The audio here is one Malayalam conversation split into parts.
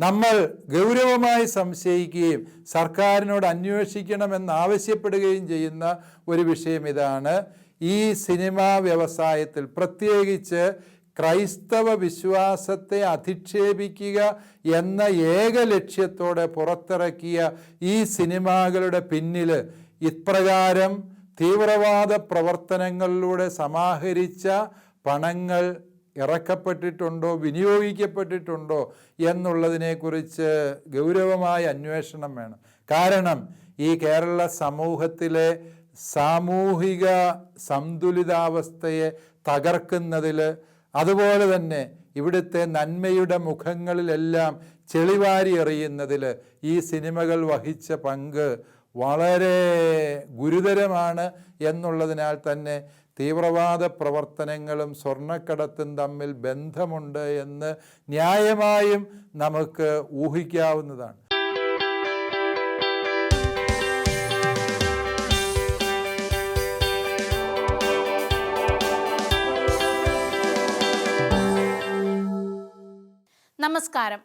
നമ്മൾ ഗൗരവമായി സംശയിക്കുകയും സർക്കാരിനോട് അന്വേഷിക്കണമെന്ന് ആവശ്യപ്പെടുകയും ചെയ്യുന്ന ഒരു വിഷയം ഇതാണ്. ഈ സിനിമാ വ്യവസായത്തിൽ പ്രത്യേകിച്ച് ക്രൈസ്തവ വിശ്വാസത്തെ അധിക്ഷേപിക്കുക എന്ന ഏക ലക്ഷ്യത്തോടെ പുറത്തിറക്കിയ ഈ സിനിമകളുടെ പിന്നിൽ ഇപ്രകാരം തീവ്രവാദ പ്രവർത്തനങ്ങളിലൂടെ സമാഹരിച്ച പണങ്ങൾ ഇറക്കപ്പെട്ടിട്ടുണ്ടോ വിനിയോഗിക്കപ്പെട്ടിട്ടുണ്ടോ എന്നുള്ളതിനെക്കുറിച്ച് ഗൗരവമായ അന്വേഷണം വേണം. കാരണം ഈ കേരള സമൂഹത്തിലെ സാമൂഹിക സന്തുലിതാവസ്ഥയെ തകർക്കുന്നതിൽ അതുപോലെ തന്നെ ഇവിടുത്തെ നന്മയുടെ മുഖങ്ങളിലെല്ലാം ചെളിവാരി എറിയുന്നതിൽ ഈ സിനിമകൾ വഹിച്ച പങ്ക് വളരെ ഗുരുതരമാണ് എന്നുള്ളതിനാൽ തന്നെ തീവ്രവാദ പ്രവർത്തനങ്ങളും സ്വർണക്കടത്തും തമ്മിൽ ബന്ധമുണ്ട് എന്ന് ന്യായമായും നമുക്ക് ഊഹിക്കാവുന്നതാണ്. നമസ്കാരം.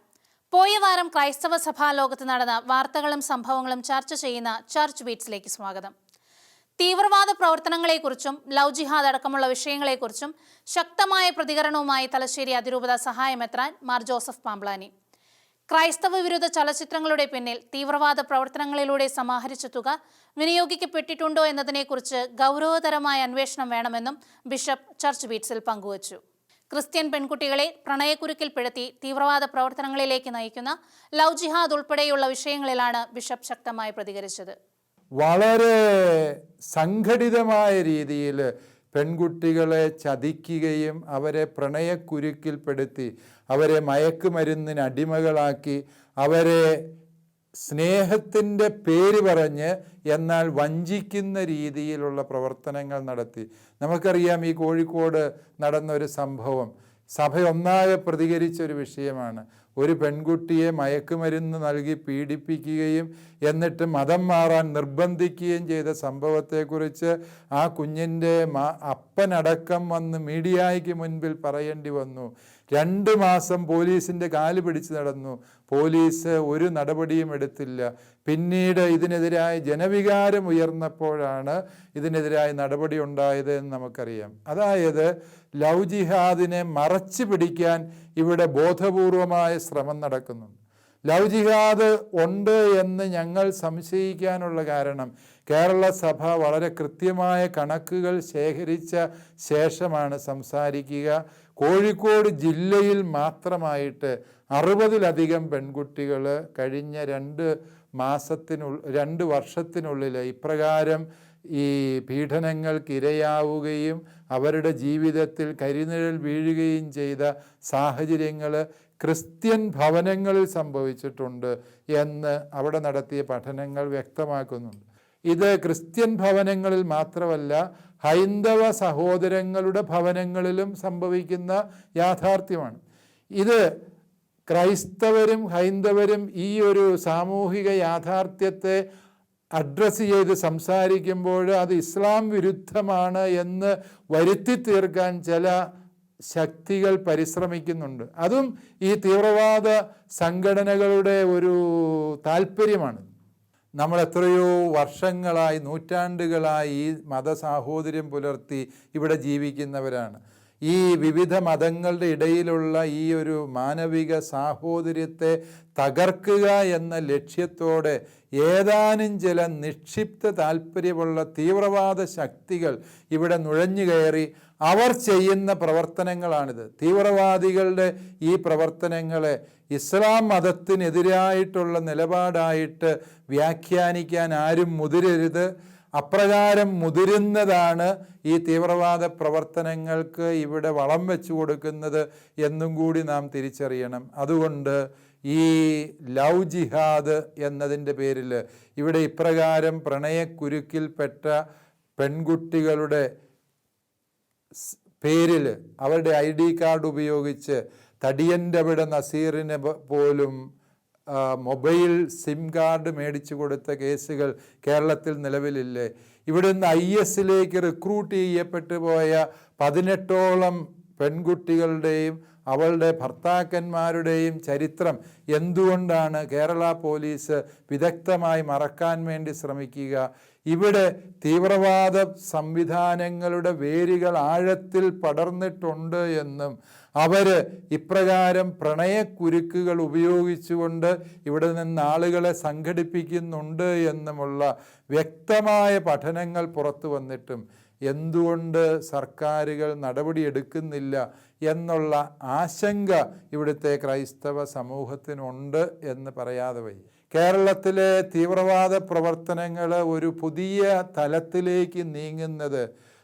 പോയ വാരം ക്രൈസ്തവ സഭാ ലോകത്ത് നടന്ന വാർത്തകളും സംഭവങ്ങളും ചർച്ച ചെയ്യുന്ന ചർച്ച് ബീറ്റ്സിലേക്ക് സ്വാഗതം. തീവ്രവാദ പ്രവർത്തനങ്ങളെക്കുറിച്ചും ലവ് ജിഹാദ് അടക്കമുള്ള വിഷയങ്ങളെക്കുറിച്ചും ശക്തമായ പ്രതികരണവുമായി തലശ്ശേരി അതിരൂപത സഹായമെത്രാൻ മാർ ജോസഫ് പാംബ്ലാനി. ക്രൈസ്തവ വിരുദ്ധ ചലച്ചിത്രങ്ങളുടെ പിന്നിൽ തീവ്രവാദ പ്രവർത്തനങ്ങളിലൂടെ സമാഹരിച്ച തുക വിനിയോഗിക്കപ്പെട്ടിട്ടുണ്ടോ എന്നതിനെക്കുറിച്ച് ഗൗരവതരമായ അന്വേഷണം വേണമെന്നും ബിഷപ്പ് ചർച്ച് ബീറ്റ്സിൽ പങ്കുവച്ചു. ക്രിസ്ത്യൻ പെൺകുട്ടികളെ പ്രണയക്കുരുക്കിൽ പ്രണയക്കുരുക്കിൽപ്പെടുത്തി തീവ്രവാദ പ്രവർത്തനങ്ങളിലേക്ക് നയിക്കുന്ന ലവ് ജിഹാദ് ഉൾപ്പെടെയുള്ള വിഷയങ്ങളിലാണ് ബിഷപ്പ് ശക്തമായി പ്രതികരിച്ചത്. വളരെ സംഘടിതമായ രീതിയിൽ പെൺകുട്ടികളെ ചതിക്കുകയും അവരെ പ്രണയക്കുരുക്കിൽപ്പെടുത്തി അവരെ മയക്കുമരുന്നിന് അടിമകളാക്കി അവരെ സ്നേഹത്തിന്റെ പേര് പറഞ്ഞ് എന്നാൽ വഞ്ചിക്കുന്ന രീതിയിലുള്ള പ്രവർത്തനങ്ങൾ നടത്തി. നമുക്കറിയാം ഈ കോഴിക്കോട് നടന്ന ഒരു സംഭവം. സഭ ഒന്നാകെ പ്രതികരിച്ച ഒരു വിഷയമാണ്. ഒരു പെൺകുട്ടിയെ മയക്കുമരുന്ന് നൽകി പീഡിപ്പിക്കുകയും എന്നിട്ട് മതം മാറാൻ നിർബന്ധിക്കുകയും ചെയ്ത സംഭവത്തെക്കുറിച്ച് ആ കുഞ്ഞിന്റെ അപ്പനടക്കം വന്ന് മീഡിയയ്ക്ക് മുൻപിൽ പറയേണ്ടി വന്നു. രണ്ട് മാസം പോലീസിന്റെ കാൽ പിടിച്ച് നടന്നു. പോലീസ് ഒരു നടപടിയും എടുത്തില്ല. പിന്നീട് ഇതിനെതിരായ ജനവികാരം ഉയർന്നപ്പോഴാണ് ഇതിനെതിരായ നടപടി ഉണ്ടായത് എന്ന് നമുക്കറിയാം. അതായത് ലവ് ജിഹാദിനെ മറച്ചു പിടിക്കാൻ ഇവിടെ ബോധപൂർവമായ ശ്രമം നടക്കുന്നുണ്ട്. ലൗജിഹാദ് ജിഹാദ് ഉണ്ട് എന്ന് ഞങ്ങൾ സംശയിക്കാനുള്ള കാരണം കേരള സഭ വളരെ കൃത്യമായ കണക്കുകൾ ശേഖരിച്ച ശേഷമാണ് സംസാരിക്കുക. കോഴിക്കോട് ജില്ലയിൽ മാത്രമായിട്ട് അറുപതിലധികം പെൺകുട്ടികൾ കഴിഞ്ഞ രണ്ട് മാസത്തിനു രണ്ട് വർഷത്തിനുള്ളിൽ ഇപ്രകാരം ഈ പീഡനങ്ങൾക്ക് ഇരയാവുകയും അവരുടെ ജീവിതത്തിൽ കരിനിഴൽ വീഴുകയും ചെയ്ത സാഹചര്യങ്ങൾ ക്രിസ്ത്യൻ ഭവനങ്ങളിൽ സംഭവിച്ചിട്ടുണ്ട് എന്ന് അവിടെ നടത്തിയ പഠനങ്ങൾ വ്യക്തമാക്കുന്നുണ്ട്. ഇത് ക്രിസ്ത്യൻ ഭവനങ്ങളിൽ മാത്രമല്ല ഹൈന്ദവ സഹോദരങ്ങളുടെ ഭവനങ്ങളിലും സംഭവിക്കുന്ന യാഥാർത്ഥ്യമാണ്. ഇത് ക്രൈസ്തവരും ഹൈന്ദവരും ഈ ഒരു സാമൂഹിക യാഥാർത്ഥ്യത്തെ അഡ്രസ്സ് ചെയ്ത് സംസാരിക്കുമ്പോൾ അത് ഇസ്ലാം വിരുദ്ധമാണ് എന്ന് വരുത്തി തീർക്കാൻ ചില ശക്തികൾ പരിശ്രമിക്കുന്നുണ്ട്. അതും ഈ തീവ്രവാദ സംഘടനകളുടെ ഒരു താല്പര്യമാണ്. നമ്മൾ എത്രയോ വർഷങ്ങളായി നൂറ്റാണ്ടുകളായി ഈ മതസാഹോദര്യം പുലർത്തി ഇവിടെ ജീവിക്കുന്നവരാണ്. ഈ വിവിധ മതങ്ങളുടെ ഇടയിലുള്ള ഈ ഒരു മാനവിക സാഹോദര്യത്തെ തകർക്കുക എന്ന ലക്ഷ്യത്തോടെ ഏതാനും ചില നിക്ഷിപ്ത താല്പര്യമുള്ള തീവ്രവാദ ശക്തികൾ ഇവിടെ നുഴഞ്ഞു കയറി അവർ ചെയ്യുന്ന പ്രവർത്തനങ്ങളാണിത്. തീവ്രവാദികളുടെ ഈ പ്രവർത്തനങ്ങളെ ഇസ്ലാം മതത്തിനെതിരായിട്ടുള്ള നിലപാടായിട്ട് വ്യാഖ്യാനിക്കാൻ ആരും മുതിരരുത്. അപ്രകാരം മുതിരുന്നതാണ് ഈ തീവ്രവാദ പ്രവർത്തനങ്ങൾക്ക് ഇവിടെ വളം വെച്ചു കൊടുക്കുന്നത് എന്നും കൂടി നാം തിരിച്ചറിയണം. അതുകൊണ്ട് ഈ ലവ് ജിഹാദ് എന്നതിന്റെ പേരിൽ ഇവിടെ ഇപ്രകാരം പ്രണയക്കുരുക്കിൽപ്പെട്ട പെൺകുട്ടികളുടെ പേരിൽ അവരുടെ ഐ ഡി കാർഡ് ഉപയോഗിച്ച് തടിയന്റെ അവിടെ നസീറിനെ പോലും മൊബൈൽ സിം കാർഡ് മേടിച്ചു കൊടുത്ത കേസുകൾ കേരളത്തിൽ നിലവിലില്ലേ? ഇവിടുന്ന് ഐ എസിലേക്ക് റിക്രൂട്ട് ചെയ്യപ്പെട്ടു പോയ പതിനെട്ടോളം പെൺകുട്ടികളുടെയും അവളുടെ ഭർത്താക്കന്മാരുടെയും ചരിത്രം എന്തുകൊണ്ടാണ് കേരള പോലീസ് വിദഗ്ധമായി മറക്കാൻ വേണ്ടി ശ്രമിക്കുക? ഇവിടെ തീവ്രവാദ സംവിധാനങ്ങളുടെ വേരുകൾ ആഴത്തിൽ പടർന്നിട്ടുണ്ട് എന്നും അവർ ഇപ്രകാരം പ്രണയക്കുരുക്കുകൾ ഉപയോഗിച്ചുകൊണ്ട് ഇവിടെ നിന്ന് ആളുകളെ സംഘടിപ്പിക്കുന്നുണ്ട് എന്നുമുള്ള വ്യക്തമായ പഠനങ്ങൾ പുറത്തു വന്നിട്ടും എന്തുകൊണ്ട് സർക്കാരുകൾ നടപടിയെടുക്കുന്നില്ല എന്നുള്ള ആശങ്ക ഇവിടുത്തെ ക്രൈസ്തവ സമൂഹത്തിനുണ്ട് എന്ന് പറയാതെ വയ്യ കേരളത്തിലെ തീവ്രവാദ പ്രവർത്തനങ്ങൾ ഒരു പുതിയ തലത്തിലേക്ക് നീങ്ങുന്നത്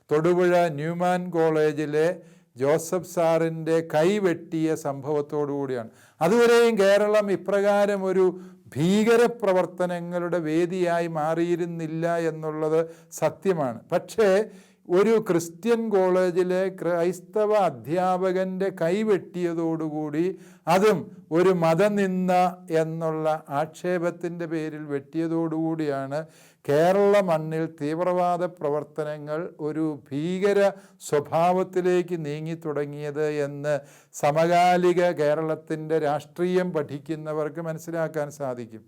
തൊടുപുഴ ന്യൂമാൻ കോളേജിലെ ജോസഫ് സാറിന്റെ കൈവെട്ടിയ കൂടിയാണ് അതുവരെയും കേരളം ഇപ്രകാരം ഒരു ഭീകര പ്രവർത്തനങ്ങളുടെ വേദിയായി മാറിയിരുന്നില്ല എന്നുള്ളത് സത്യമാണ്. പക്ഷേ ഒരു ക്രിസ്ത്യൻ കോളേജിലെ ക്രൈസ്തവ അധ്യാപകന്റെ കൈവെട്ടിയതോടുകൂടി അതും ഒരു മതനിന്ദ എന്നുള്ള ആക്ഷേപത്തിന്റെ പേരിൽ വെട്ടിയതോടുകൂടിയാണ് കേരള മണ്ണിൽ തീവ്രവാദ പ്രവർത്തനങ്ങൾ ഒരു ഭീകര സ്വഭാവത്തിലേക്ക് നീങ്ങി തുടങ്ങിയത് എന്ന് സമകാലിക കേരളത്തിന്റെ രാഷ്ട്രീയം പഠിക്കുന്നവർക്ക് മനസ്സിലാക്കാൻ സാധിക്കും.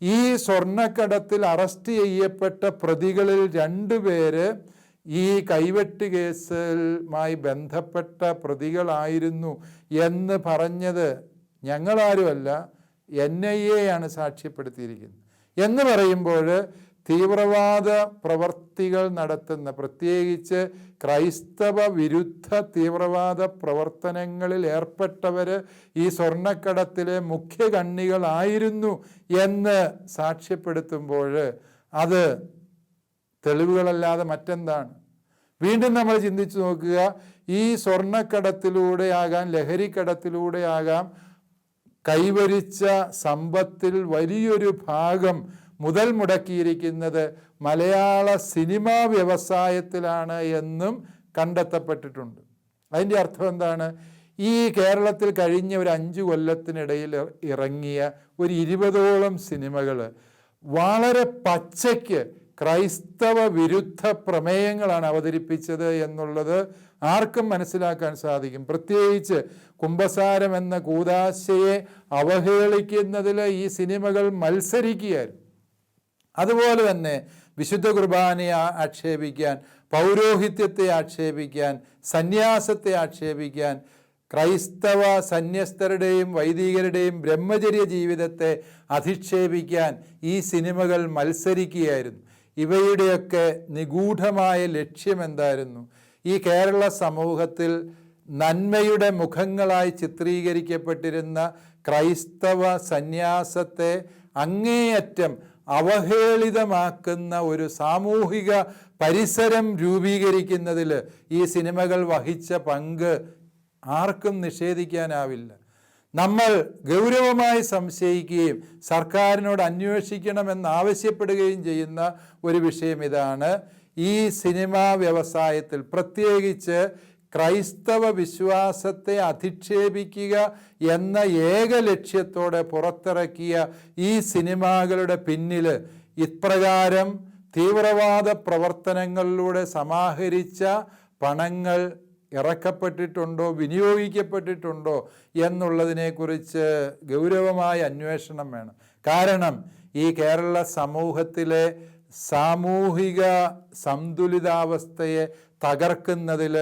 ഈ സ്വർണക്കടത്തിൽ അറസ്റ്റ് ചെയ്യപ്പെട്ട പ്രതികളിൽ രണ്ടുപേര് ഈ കൈവെട്ട് കേസുമായി ബന്ധപ്പെട്ട പ്രതികളായിരുന്നു എന്ന് പറഞ്ഞത് ഞങ്ങളാരുമല്ല എൻ ഐ എ ആണ് സാക്ഷ്യപ്പെടുത്തിയിരിക്കുന്നത്. എന്ന് പറയുമ്പോൾ തീവ്രവാദ പ്രവർത്തികൾ നടത്തുന്ന പ്രത്യേകിച്ച് ക്രൈസ്തവ വിരുദ്ധ തീവ്രവാദ പ്രവർത്തനങ്ങളിൽ ഏർപ്പെട്ടവർ ഈ സ്വർണക്കടത്തിലെ മുഖ്യ കണ്ണികളായിരുന്നു എന്ന് സാക്ഷ്യപ്പെടുത്തുമ്പോൾ അത് തെളിവുകളല്ലാതെ മറ്റെന്താണ്? വീണ്ടും നമ്മൾ ചിന്തിച്ചു നോക്കുക ഈ സ്വർണക്കടത്തിലൂടെ ആകാം ലഹരിക്കടത്തിലൂടെ ആകാം കൈവരിച്ച സമ്പത്തിൽ വലിയൊരു ഭാഗം മുതൽ മുടക്കിയിരിക്കുന്നത് മലയാള സിനിമാ വ്യവസായത്തിലാണ് എന്നും കണ്ടെത്തപ്പെട്ടിട്ടുണ്ട്. അതിന്റെ അർത്ഥം എന്താണ്? ഈ കേരളത്തിൽ കഴിഞ്ഞ ഒരു അഞ്ച് കൊല്ലത്തിനിടയിൽ ഇറങ്ങിയ ഒരു ഇരുപതോളം സിനിമകൾ വളരെ പച്ചയ്ക്ക് ക്രൈസ്തവ വിരുദ്ധ പ്രമേയങ്ങളാണ് അവതരിപ്പിച്ചത് എന്നുള്ളത് ആർക്കും മനസ്സിലാക്കാൻ സാധിക്കും. പ്രത്യേകിച്ച് കുംഭസാരം എന്ന കൂതാശയെ അവഹേളിക്കുന്നതിൽ ഈ സിനിമകൾ മത്സരിക്കുകയായിരുന്നു. അതുപോലെ തന്നെ വിശുദ്ധ കുർബാനയെ ആക്ഷേപിക്കാൻ പൗരോഹിത്യത്തെ ആക്ഷേപിക്കാൻ സന്യാസത്തെ ആക്ഷേപിക്കാൻ ക്രൈസ്തവ സന്യസ്തരുടെയും വൈദികരുടെയും ബ്രഹ്മചര്യ ജീവിതത്തെ അധിക്ഷേപിക്കാൻ ഈ സിനിമകൾ മത്സരിക്കുകയായിരുന്നു. ഇവയുടെയൊക്കെ നിഗൂഢമായ ലക്ഷ്യം എന്തായിരുന്നു ഈ കേരള സമൂഹത്തിൽ നന്മയുടെ മുഖങ്ങളായി ചിത്രീകരിക്കപ്പെട്ടിരുന്ന ക്രൈസ്തവ സന്യാസത്തെ അങ്ങേയറ്റം അവഹേളിതമാക്കുന്ന ഒരു സാമൂഹിക പരിസരം രൂപീകരിക്കുന്നതിൽ ഈ സിനിമകൾ വഹിച്ച പങ്ക് ആർക്കും നിഷേധിക്കാനാവില്ല. നമ്മൾ ഗൗരവമായി സംശയിക്കുകയും സർക്കാരിനോട് അന്വേഷിക്കണമെന്ന് ആവശ്യപ്പെടുകയും ചെയ്യുന്ന ഒരു വിഷയം ഇതാണ്. ഈ സിനിമാ വ്യവസായത്തിൽ പ്രത്യേകിച്ച് ക്രൈസ്തവ വിശ്വാസത്തെ അധിക്ഷേപിക്കുക എന്ന ഏക ലക്ഷ്യത്തോടെ പുറത്തിറക്കിയ ഈ സിനിമകളുടെ പിന്നിൽ ഇപ്രകാരം തീവ്രവാദ പ്രവർത്തനങ്ങളിലൂടെ സമാഹരിച്ച പണങ്ങൾ ഇറക്കപ്പെട്ടിട്ടുണ്ടോ വിനിയോഗിക്കപ്പെട്ടിട്ടുണ്ടോ എന്നുള്ളതിനെക്കുറിച്ച് ഗൗരവമായ അന്വേഷണം വേണം. കാരണം ഈ കേരള സമൂഹത്തിലെ സാമൂഹിക സന്തുലിതാവസ്ഥയെ തകർക്കുന്നതിൽ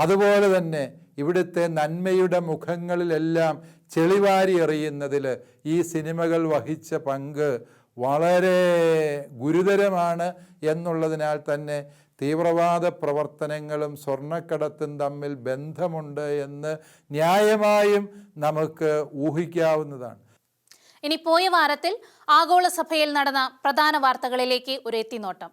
അതുപോലെ തന്നെ ഇവിടുത്തെ നന്മയുടെ മുഖങ്ങളിലെല്ലാം ചെളിവാരി എറിയുന്നതിൽ ഈ സിനിമകൾ വഹിച്ച പങ്ക് വളരെ ഗുരുതരമാണ് എന്നുള്ളതിനാൽ തന്നെ തീവ്രവാദ പ്രവർത്തനങ്ങളും സ്വർണക്കടത്തും തമ്മിൽ ബന്ധമുണ്ട് എന്ന് ന്യായമായും നമുക്ക് ഊഹിക്കാവുന്നതാണ്. ഇനി പോയ വാരത്തിൽ ആഗോള സഭയിൽ നടന്ന പ്രധാന വാർത്തകളിലേക്ക് ഒരു എത്തിനോട്ടം.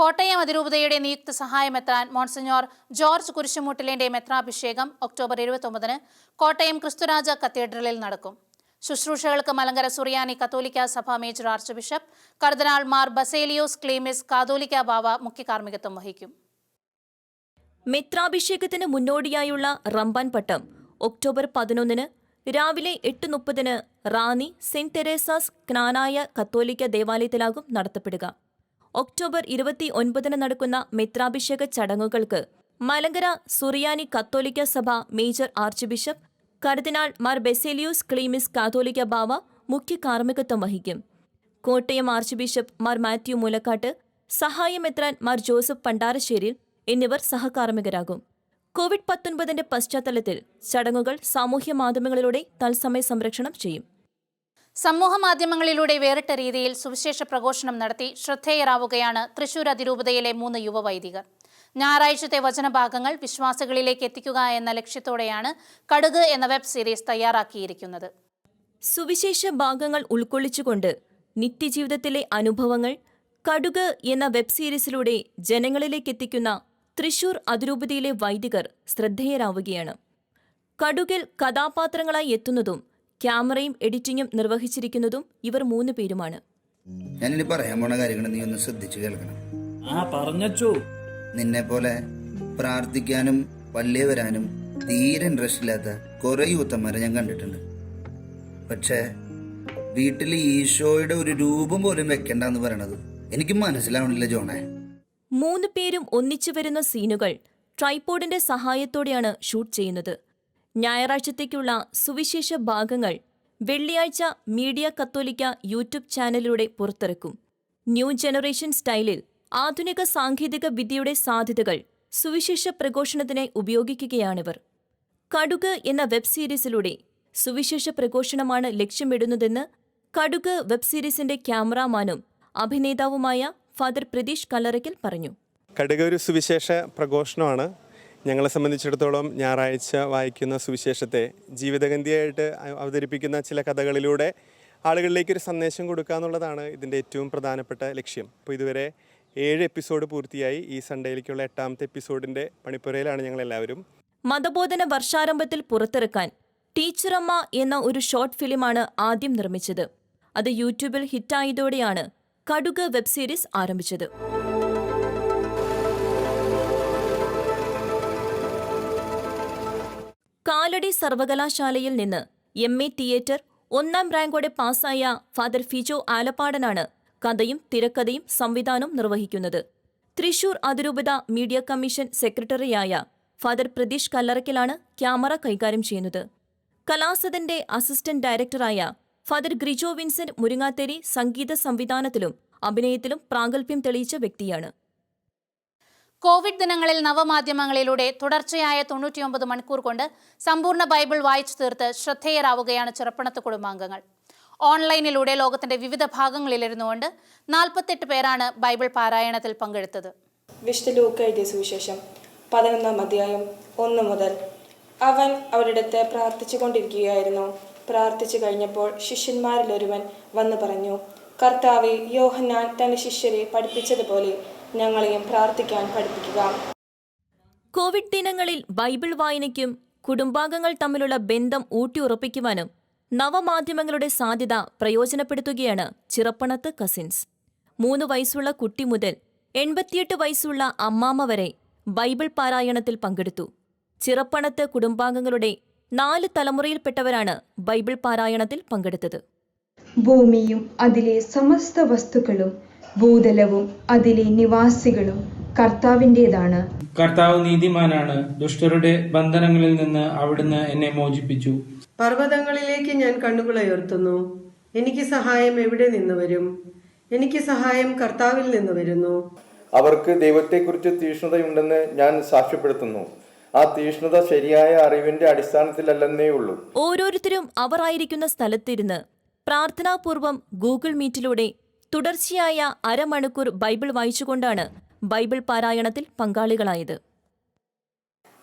കോട്ടയം അതിരൂപതയുടെ നിയുക്ത സഹായമെത്താൻ മോൺസിഞ്ഞോർ ജോർജ് കുരിശുമൂട്ടിലിന്റെ മെത്രാഭിഷേകം ഒക്ടോബർ ഇരുപത്തൊമ്പതിന് കോട്ടയം ക്രിസ്തുരാജ കത്തീഡ്രലിൽ നടക്കും. ശുശ്രൂഷകൾക്ക് മലങ്കര സുറിയാനി കത്തോലിക്ക സഭ മേജർ ആർച്ച് ബിഷപ്പ് കർദിനാൾ മാർ ബസേലിയോസ് ക്ലീമിസ് കാതോലിക്ക ബാവ മുഖ്യ കാർമ്മികത്വം വഹിക്കും. മെത്രാഭിഷേകത്തിന് മുന്നോടിയായുള്ള റംബാൻ പട്ടം ഒക്ടോബർ പതിനൊന്നിന് രാവിലെ എട്ട് മുപ്പതിന് റാന്നി സെന്റ് തെരേസാസ് ക്നാനായ കത്തോലിക്ക ദേവാലയത്തിലാകും നടത്തപ്പെടുക. ഒക്ടോബർ ഇരുപത്തി ഒൻപതിന് നടക്കുന്ന മിത്രാഭിഷേക ചടങ്ങുകൾക്ക് മലങ്കര സുറിയാനി കത്തോലിക്ക സഭ മേജർ ആർച്ച് ബിഷപ്പ് കർദിനാൾ മാർ ബെസേലിയൂസ് ക്ലീമിസ് കാത്തോലിക്ക ബാവ മുഖ്യ കാർമ്മികത്വം വഹിക്കും. കോട്ടയം ആർച്ച് ബിഷപ്പ് മാർ മാത്യു മൂലക്കാട്ട് സഹായമെത്രാൻ മാർ ജോസഫ് പണ്ടാരശ്ശേരിൽ എന്നിവർ സഹകാർമ്മികരാകും. കോവിഡ് പത്തൊൻപതിന്റെ പശ്ചാത്തലത്തിൽ ചടങ്ങുകൾ സാമൂഹ്യ മാധ്യമങ്ങളിലൂടെ തത്സമയ സംരക്ഷണം ചെയ്യും. സമൂഹ മാധ്യമങ്ങളിലൂടെ വേറിട്ട രീതിയിൽ സുവിശേഷ പ്രഘോഷണം നടത്തി ശ്രദ്ധേയരാവുകയാണ് തൃശൂർ അതിരൂപതയിലെ മൂന്ന് യുവവൈദികർ. ഞായറാഴ്ചത്തെ വചനഭാഗങ്ങൾ വിശ്വാസികളിലേക്ക് എത്തിക്കുക എന്ന ലക്ഷ്യത്തോടെയാണ് കടുക് എന്ന വെബ് സീരീസ് തയ്യാറാക്കിയിരിക്കുന്നത്. സുവിശേഷ ഭാഗങ്ങൾ ഉൾക്കൊള്ളിച്ചുകൊണ്ട് നിത്യജീവിതത്തിലെ അനുഭവങ്ങൾ കടുക് എന്ന വെബ് സീരീസിലൂടെ ജനങ്ങളിലേക്ക് എത്തിക്കുന്ന തൃശൂർ അതിരൂപതയിലെ വൈദികർ ശ്രദ്ധേയരാവുകയാണ്. കടുകിൽ കഥാപാത്രങ്ങളായി എത്തുന്നതും ക്യാമറയും എഡിറ്റിംഗും നിർവഹിച്ചിരിക്കുന്നതും ഇവർ മൂന്ന് പേരുമാണ്. ഞാനിനി പറയാൻ പോണ കാര്യങ്ങൾ നീ ഒന്ന് ശ്രദ്ധിച്ചു കേൾക്കണം. ആ പറഞ്ഞു നിന്നെ പോലെ പ്രാർത്ഥിക്കാനും പള്ളി വരാനും തീരെ ഇൻട്രസ്റ്റ് ഇല്ലാത്ത കുറെ യൂത്തന്മാരെ ഞാൻ കണ്ടിട്ടുണ്ട്. പക്ഷേ വീട്ടിൽ ഈശോയുടെ ഒരു രൂപം പോലും വെക്കണ്ട എന്ന് പറയണത് എനിക്ക് മനസ്സിലാവണില്ല ജോണെ. മൂന്ന് പേരും ഒന്നിച്ചു വരുന്ന സീനുകൾ ട്രൈപോഡിന്റെ സഹായത്തോടെയാണ് ഷൂട്ട് ചെയ്യുന്നത്. ഞായറാഴ്ചത്തേക്കുള്ള സുവിശേഷ ഭാഗങ്ങൾ വെള്ളിയാഴ്ച മീഡിയ കത്തോലിക്ക യൂട്യൂബ് ചാനലിലൂടെ പുറത്തിറക്കും. ന്യൂ ജനറേഷൻ സ്റ്റൈലിൽ ആധുനിക സാങ്കേതിക വിദ്യയുടെ സാധ്യതകൾ സുവിശേഷ പ്രഘോഷണത്തിനായി ഉപയോഗിക്കുകയാണിവർ. കടുക് എന്ന വെബ് സീരീസിലൂടെ സുവിശേഷ പ്രഘോഷണമാണ് ലക്ഷ്യമിടുന്നതെന്ന് കടുക് വെബ് സീരീസിന്റെ ക്യാമറാമാനും അഭിനേതാവുമായ ഫാദർ പ്രതീഷ് കല്ലറയ്ക്കൽ പറഞ്ഞു. കടുക ഒരു സുവിശേഷ പ്രഘോഷണമാണ്. ഞങ്ങളെ സംബന്ധിച്ചിടത്തോളം ഞായറാഴ്ച വായിക്കുന്ന സുവിശേഷത്തെ ജീവിതഗന്ധിയായിട്ട് അവതരിപ്പിക്കുന്ന ചില കഥകളിലൂടെ ആളുകളിലേക്ക് ഒരു സന്ദേശം കൊടുക്കുക എന്നുള്ളതാണ് ഇതിന്റെ ഏറ്റവും പ്രധാനപ്പെട്ട ലക്ഷ്യം. അപ്പോൾ ഇതുവരെ ഏഴ് എപ്പിസോഡ് പൂർത്തിയായി. ഈ സൺഡേയിലേക്കുള്ള എട്ടാമത്തെ എപ്പിസോഡിന്റെ പണിപ്പുരയിലാണ് ഞങ്ങളെല്ലാവരും. മതബോധന വർഷാരംഭത്തിൽ പുറത്തിറക്കാൻ ടീച്ചറമ്മ എന്ന ഒരു ഷോർട്ട് ഫിലിമാണ് ആദ്യം നിർമ്മിച്ചത്. അത് യൂട്യൂബിൽ ഹിറ്റായതോടെയാണ് കടുക് വെബ് സീരീസ് ആരംഭിച്ചത്. കാലടി സർവകലാശാലയിൽ നിന്ന് എം എ തിയേറ്റർ ഒന്നാം റാങ്കോടെ പാസായ ഫാദർ ഫിജോ ആലപ്പാടനാണ് കഥയും തിരക്കഥയും സംവിധാനവും നിർവഹിക്കുന്നത്. തൃശൂർ അതിരൂപത മീഡിയ കമ്മീഷൻ സെക്രട്ടറിയായ ഫാദർ പ്രതീഷ് കല്ലറക്കിലാണ് ക്യാമറ കൈകാര്യം ചെയ്യുന്നത്. കലാസദന്റെ അസിസ്റ്റന്റ് ഡയറക്ടറായ ഫാദർ ഗ്രിജോ വിൻസെന്റ് മുരിങ്ങാത്തേരി സംഗീത സംവിധാനത്തിലും അഭിനയത്തിലും പ്രാഗൽഭ്യം തെളിയിച്ച വ്യക്തിയാണ്. കോവിഡ് ദിനങ്ങളിൽ നവമാധ്യമങ്ങളിലൂടെ തുടർച്ചയായ തൊണ്ണൂറ്റിയൊമ്പത് മണിക്കൂർ കൊണ്ട് സമ്പൂർണ ബൈബിൾ വായിച്ചു തീർത്ത് ശ്രദ്ധേയരാവുകയാണ് ചെറുപ്പണത്ത് കുടുംബാംഗങ്ങൾ. ഓൺലൈനിലൂടെ ലോകത്തിന്റെ വിവിധ ഭാഗങ്ങളിലിരുന്നുകൊണ്ട് നാൽപ്പത്തെട്ട് പേരാണ് ബൈബിൾ പാരായണത്തിൽ പങ്കെടുത്തത്. വിശുദ്ധ സുവിശേഷം പതിനൊന്നാം അധ്യായം ഒന്ന് മുതൽ. അവൻ അവരിടത്ത് പ്രാർത്ഥിച്ചു കൊണ്ടിരിക്കുകയായിരുന്നു. പ്രാർത്ഥിച്ചു കഴിഞ്ഞപ്പോൾ ശിഷ്യന്മാരിൽ ഒരുവൻ വന്നു പറഞ്ഞു കർത്താവെ യോഹന്നാൻ തന്റെ ശിഷ്യരെ പഠിപ്പിച്ചതുപോലെ ഞങ്ങളെയും പ്രാർത്ഥിക്കാൻ പഠിപ്പിക്കുക. കോവിഡ് ദിനങ്ങളിൽ ബൈബിൾ വായനയ്ക്കും കുടുംബാംഗങ്ങൾ തമ്മിലുള്ള ബന്ധം ഊട്ടിയുറപ്പിക്കുവാനും നവമാധ്യമങ്ങളുടെ സാധ്യത പ്രയോജനപ്പെടുത്തുകയാണ് ചിറപ്പണത്ത് കസിൻസ്. മൂന്ന് വയസ്സുള്ള കുട്ടി മുതൽ എൺപത്തിയെട്ട് വയസ്സുള്ള അമ്മാമ്മ വരെ ബൈബിൾ പാരായണത്തിൽ പങ്കെടുത്തു. ചിറപ്പണത്ത് കുടുംബാംഗങ്ങളുടെ നാല് തലമുറയിൽപ്പെട്ടവരാണ് ബൈബിൾ പാരായണത്തിൽ പങ്കെടുത്തത്. ഭൂമിയും അതിലെ സമസ്ത വസ്തുക്കളും ഭൂതലവും അതിലെ നിവാസികളും കർത്താവിന്റെതാണ്. കർത്താവ് നീതിമാനാണ്. ദുഷ്ടരുടെ ബന്ധനങ്ങളിൽ നിന്ന് അവിടുന്ന് എന്നെ മോചിപ്പിച്ചു. പർവതങ്ങളിലേക്ക് ഞാൻ കണ്ണുകളുയർത്തുന്നു. എനിക്ക് സഹായം എവിടെ നിന്ന് വരും? എനിക്ക് സഹായം കർത്താവിൽ നിന്ന് വരുന്നു. അവർക്ക് ദൈവത്തെക്കുറിച്ച് തീഷ്ണതയുണ്ടെന്ന് ഞാൻ സാക്ഷ്യപ്പെടുത്തുന്നു. ആ തീഷ്ണത ശരിയായ അറിവിന്റെ അടിസ്ഥാനത്തിലല്ലെന്നേ ഉള്ളൂ. ഓരോരുത്തരും അവർ ആയിരിക്കുന്ന സ്ഥലത്തിരുന്ന് പ്രാർത്ഥനാപൂർവം ഗൂഗിൾ മീറ്റിലൂടെ തുടർച്ചയായ അരമണിക്കൂർ ബൈബിൾ വായിച്ചുകൊണ്ടാണ് ബൈബിൾ പാരായണത്തിൽ പങ്കാളികളായത്.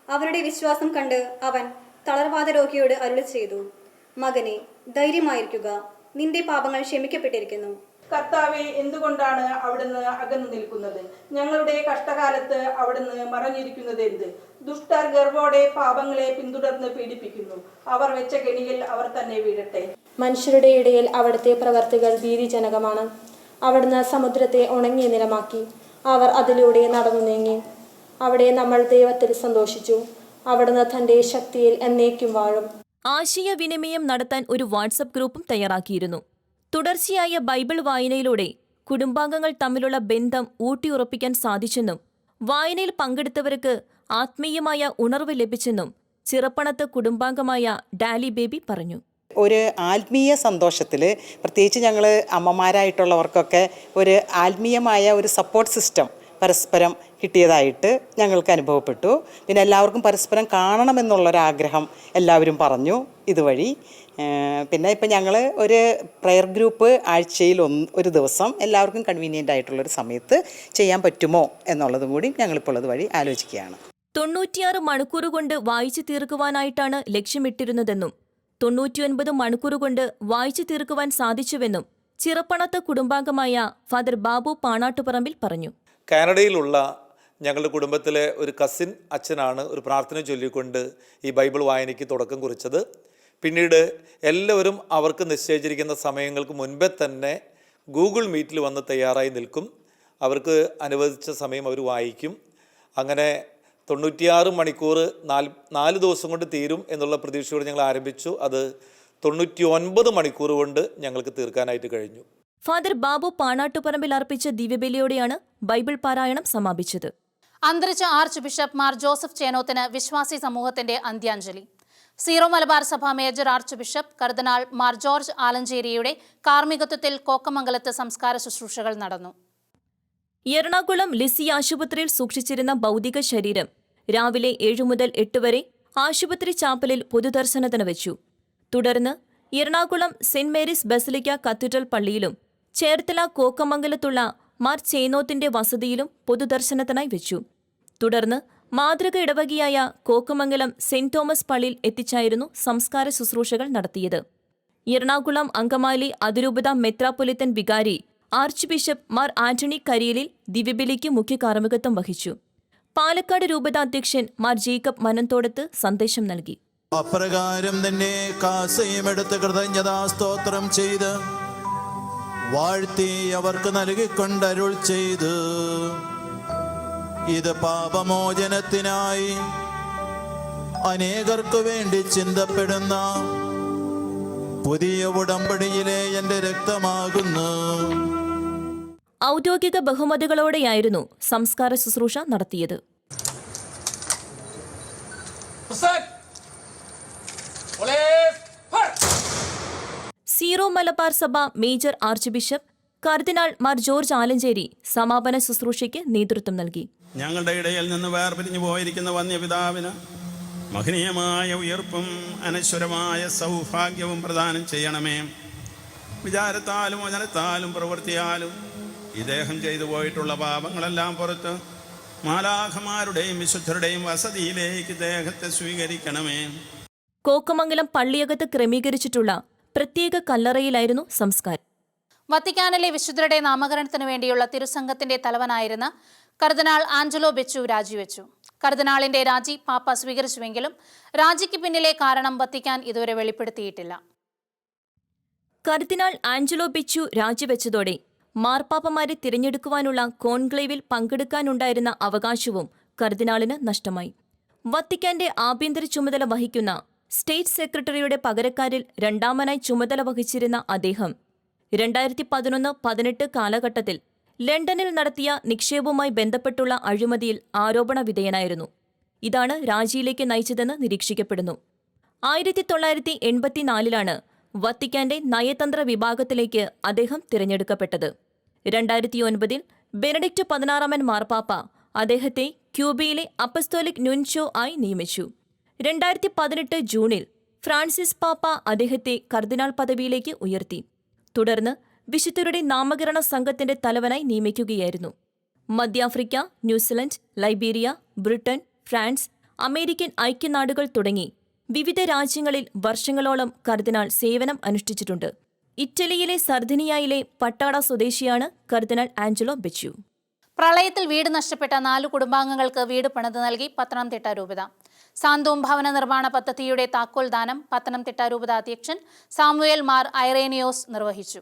അവരുടെ വിശ്വാസം കണ്ട് അവൻ തളർവാദ രോഗിയോട് അരുളി ചെയ്തു മകനെ ധൈര്യമായിരിക്കുക. നിന്റെ പാപങ്ങൾ ക്ഷമിക്കപ്പെട്ടിരിക്കുന്നു. കർത്താവെ എന്തുകൊണ്ടാണ് അവിടുന്ന് അകന്നു നിൽക്കുന്നത്? ഞങ്ങളുടെ കഷ്ടകാലത്ത് അവിടുന്ന് മറഞ്ഞിരിക്കുന്നത് എന്ത്? ദുഷ്ടർ ഗർവോടെ പാപങ്ങളെ പിന്തുടർന്ന് പീഡിപ്പിക്കുന്നു. അവർ വെച്ച കെണിയിൽ അവർ തന്നെ വീഴട്ടെ. മനുഷ്യരുടെ ഇടയിൽ അവിടുത്തെ പ്രവർത്തികൾ ഭീതിജനകമാണ്. അവിടുന്ന് സമുദ്രത്തെ ഉണങ്ങിയ നിലമാക്കി. അവർ അതിലൂടെ നടന്നു നീങ്ങി. അവിടെ നമ്മൾ ദൈവത്തിൽ സന്തോഷിച്ചു. അവിടുന്ന് തന്റെ ശക്തിയിൽ എന്നേക്കും വാഴും. ആശയവിനിമയം നടത്താൻ ഒരു വാട്സപ്പ് ഗ്രൂപ്പും തയ്യാറാക്കിയിരുന്നു. തുടർച്ചയായ ബൈബിൾ വായനയിലൂടെ കുടുംബാംഗങ്ങൾ തമ്മിലുള്ള ബന്ധം ഊട്ടിയുറപ്പിക്കാൻ സാധിച്ചെന്നും വായനയിൽ പങ്കെടുത്തവർക്ക് ആത്മീയമായ ഉണർവ് ലഭിച്ചെന്നും ചിറപ്പണത്ത് കുടുംബാംഗമായ ഡാലി ബേബി പറഞ്ഞു. ഒരു ആത്മീയ സന്തോഷത്തിൽ പ്രത്യേകിച്ച് ഞങ്ങൾ അമ്മമാരായിട്ടുള്ളവർക്കൊക്കെ ഒരു ആത്മീയമായ ഒരു സപ്പോർട്ട് സിസ്റ്റം പരസ്പരം കിട്ടിയതായിട്ട് ഞങ്ങൾക്ക് അനുഭവപ്പെട്ടു. പിന്നെ എല്ലാവർക്കും പരസ്പരം കാണണമെന്നുള്ളൊരാഗ്രഹം എല്ലാവരും പറഞ്ഞു ഇതുവഴി. പിന്നെ ഇപ്പം ഞങ്ങൾ ഒരു പ്രെയർ ഗ്രൂപ്പ് ആഴ്ചയിൽ ഒന്ന് ഒരു ദിവസം എല്ലാവർക്കും കൺവീനിയന്റ് ആയിട്ടുള്ളൊരു സമയത്ത് ചെയ്യാൻ പറ്റുമോ എന്നുള്ളതും കൂടി ഞങ്ങളിപ്പോൾ അതുവഴി ആലോചിക്കുകയാണ്. തൊണ്ണൂറ്റിയാറ് മണിക്കൂർ കൊണ്ട് വായിച്ചു തീർക്കുവാനായിട്ടാണ് ലക്ഷ്യമിട്ടിരുന്നതെന്നും തൊണ്ണൂറ്റിയൊൻപത് മണിക്കൂർ കൊണ്ട് വായിച്ചു തീർക്കുവാൻ സാധിച്ചുവെന്നും ചിറപ്പണത്ത് കുടുംബാംഗമായ ഫാദർ ബാബു പാണാട്ടുപറമ്പിൽ പറഞ്ഞു. കാനഡയിലുള്ള ഞങ്ങളുടെ കുടുംബത്തിലെ ഒരു കസിൻ അച്ഛനാണ് ഒരു പ്രാർത്ഥന ചൊല്ലിക്കൊണ്ട് ഈ ബൈബിൾ വായനയ്ക്ക് തുടക്കം കുറിച്ചത്. പിന്നീട് എല്ലാവരും അവർക്ക് നിശ്ചയിച്ചിരിക്കുന്ന സമയങ്ങൾക്ക് മുൻപേ തന്നെ ഗൂഗിൾ മീറ്റിൽ വന്ന് തയ്യാറായി നിൽക്കും. അവർക്ക് അനുവദിച്ച സമയം അവർ വായിക്കും. അങ്ങനെ തൊണ്ണൂറ്റിയാറ് മണിക്കൂർ നാല് നാല് ദിവസം കൊണ്ട് തീരും എന്നുള്ള പ്രതീക്ഷയോടെ ഞങ്ങൾ ആരംഭിച്ചു. അത് തൊണ്ണൂറ്റി ഒൻപത് മണിക്കൂർ കൊണ്ട് ഞങ്ങൾക്ക് തീർക്കാനായിട്ട് കഴിഞ്ഞു. ഫാദർ ബാബു പാണാട്ടുപറമ്പിൽ അർപ്പിച്ച ദിവ്യബലിയോടെയാണ് ബൈബിൾ പാരായണം സമാപിച്ചത്. അന്തരിച്ച ആർച്ച് ബിഷപ്പ് മാർ ജോസഫ് ചേനോത്തിന് വിശ്വാസി സമൂഹത്തിന്റെ അന്ത്യാഞ്ജലി. സീറോ മലബാർ സഭ മേജർ ആർച്ച് ബിഷപ്പ് കർദിനാൾ മാർ ജോർജ് ആലഞ്ചേരിയുടെ കാർമ്മികത്വത്തിൽ കോക്കമംഗലത്ത് സംസ്കാര ശുശ്രൂഷകൾ നടന്നു. എറണാകുളം ലിസി ആശുപത്രിയിൽ സൂക്ഷിച്ചിരുന്ന ഭൗതിക ശരീരം രാവിലെ ഏഴു മുതൽ എട്ട് വരെ ആശുപത്രി ചാപ്പലിൽ പൊതുദർശനത്തിന് വെച്ചു. തുടർന്ന് Ernakulam saint Mary's basilica cathedral പള്ളിയിലും ചേർത്തല കോക്കമംഗലത്തുള്ള മാർ ചേനോത്തിന്റെ വസതിയിലും പൊതുദർശനത്തിനായി വെച്ചു. തുടർന്ന് മാതൃക ഇടവകിയായ കോക്കമംഗലം സെന്റ് തോമസ് പള്ളിയിൽ എത്തിച്ചായിരുന്നു സംസ്കാര ശുശ്രൂഷകൾ നടത്തിയത്. എറണാകുളം അങ്കമാലി അതിരൂപത മെത്രാപൊലിത്തൻ വികാരി ആർച്ച് ബിഷപ്പ് മാർ ആന്റണി കരിയലിൽ ദിവ്യബലിക്ക് മുഖ്യ കാർമ്മികത്വം വഹിച്ചു. പാലക്കാട് രൂപത അധ്യക്ഷൻ മാർ ജേക്കബ് മനന്തോടത്ത് സന്ദേശം നൽകി. അപ്രകാരം തന്നെ കാസയും എടുത്ത് കൃതജ്ഞതാ സ്തോത്രം ചെയ്ത് വാഴ്ത്തി അവർക്ക് നൽകിക്കൊണ്ട് അരുൾ ചെയ്ത്. ഇത് പാപമോചനത്തിനായി അനേകർക്കു വേണ്ടി ചിന്തപ്പെടുന്ന പുതിയ ഉടമ്പടിയിലെ എന്റെ രക്തമാകുന്നു. ഔദ്യോഗിക ബഹുമതികളോടെയായിരുന്നു സംസ്കാര ശുശ്രൂഷ നടത്തിയത്. സീറോ മലബാർ സഭ മേജർ ആർച്ച് ബിഷപ്പ് കർദിനാൾ മാർ ജോർജ് ആലഞ്ചേരി സമാപന ശുശ്രൂഷയ്ക്ക് നേതൃത്വം നൽകി. ഞങ്ങളുടെ ഇടയിൽ നിന്ന് വേർപിരിഞ്ഞു പോയിരിക്കുന്ന വന്യപിതാവിന് മഹനീയമായ ഉയർപ്പും അനശ്വരമായ സൗഭാഗ്യവും പ്രദാനം ചെയ്യണമേ. വിചാരത്താലും വചനത്താലും പ്രവൃത്തിയാലും ഇദ്ദേഹം ചെയ്തു പോയിട്ടുള്ള പാപങ്ങളെല്ലാം പുറത്ത് മാലാഖമാരുടെയും വിശുദ്ധരുടെയും വസതിയിലേക്ക് ദേഹത്തെ സ്വീകരിക്കണമേ. കോക്കമംഗലം പള്ളിയകത്ത് ക്രമീകരിച്ചിട്ടുള്ള പ്രത്യേക കല്ലറയിലായിരുന്നു സംസ്കാരം. വത്തിക്കാനിലെ വിശുദ്ധരുടെ നാമകരണത്തിനു വേണ്ടിയുള്ള തിരുസംഘത്തിന്റെ തലവനായിരുന്ന കർദിനാൾ ആഞ്ചലോ ബെച്ചു രാജിവെച്ചു. കർദിനാളിന്റെ രാജി പാപ്പ സ്വീകരിച്ചുവെങ്കിലും രാജിക്ക് പിന്നിലെ കാരണം വത്തിക്കാൻ ഇതുവരെ വെളിപ്പെടുത്തിയിട്ടില്ല. കർദിനാൾ ആഞ്ചലോ ബെച്ചു രാജിവെച്ചതോടെ മാർപ്പാപ്പമാരെ തിരഞ്ഞെടുക്കുവാനുള്ള കോൺക്ലേവിൽ പങ്കെടുക്കാനുണ്ടായിരുന്ന അവകാശവും കർദിനാളിന് നഷ്ടമായി. വത്തിക്കാന്റെ ആഭ്യന്തര ചുമതല വഹിക്കുന്ന സ്റ്റേറ്റ് സെക്രട്ടറിയുടെ പകരക്കാരിൽ രണ്ടാമനായി ചുമതല വഹിച്ചിരുന്ന അദ്ദേഹം രണ്ടായിരത്തി പതിനൊന്ന് പതിനെട്ട് കാലഘട്ടത്തിൽ ലണ്ടനിൽ നടത്തിയ നിക്ഷേപവുമായി ബന്ധപ്പെട്ടുള്ള അഴിമതിയിൽ ആരോപണ വിധേയനായിരുന്നു. ഇതാണ് രാജിയിലേക്ക് നയിച്ചതെന്ന് നിരീക്ഷിക്കപ്പെടുന്നു. ആയിരത്തി തൊള്ളായിരത്തി എൺപത്തിനാലിലാണ് വത്തിക്കാന്റെ നയതന്ത്ര വിഭാഗത്തിലേക്ക് അദ്ദേഹം തിരഞ്ഞെടുക്കപ്പെട്ടത്. രണ്ടായിരത്തി ഒൻപതിൽ ബെനഡിക്റ്റ് പതിനാറാമൻ മാർപ്പാപ്പ അദ്ദേഹത്തെ ക്യൂബയിലെ അപ്പസ്തോലിക് നുൻചോ ആയി നിയമിച്ചു. രണ്ടായിരത്തി പതിനെട്ട് ജൂണിൽ ഫ്രാൻസിസ് പാപ്പ അദ്ദേഹത്തെ കർദിനാൾ പദവിയിലേക്ക് ഉയർത്തി. തുടർന്ന് വിശുദ്ധരുടെ നാമകരണ സംഘത്തിന്റെ തലവനായി നിയമിക്കുകയായിരുന്നു. മധ്യാഫ്രിക്ക New Zealand Liberia Britain France American ഐക്യനാടുകൾ തുടങ്ങി വിവിധ രാജ്യങ്ങളിൽ വർഷങ്ങളോളം കർദിനാൾ സേവനം അനുഷ്ഠിച്ചിട്ടുണ്ട്. ഇറ്റലിയിലെ സർദിനിയയിലെ പട്ടാട സ്വദേശിയാണ് കർദിനാൾ ആഞ്ചലോ ബെച്ചു പ്രളയത്തിൽ വീട് നഷ്ടപ്പെട്ട നാല് കുടുംബാംഗങ്ങൾക്ക് വീട് പണിത് നൽകി പത്തനംതിട്ട രൂപത. സാന്തോം ഭവന നിർമ്മാണ പദ്ധതിയുടെ താക്കോൽ ദാനം പത്തനംതിട്ട രൂപത അധ്യക്ഷൻ സാമുവേൽ മാർ ഐറേനിയോസ് നിർവഹിച്ചു.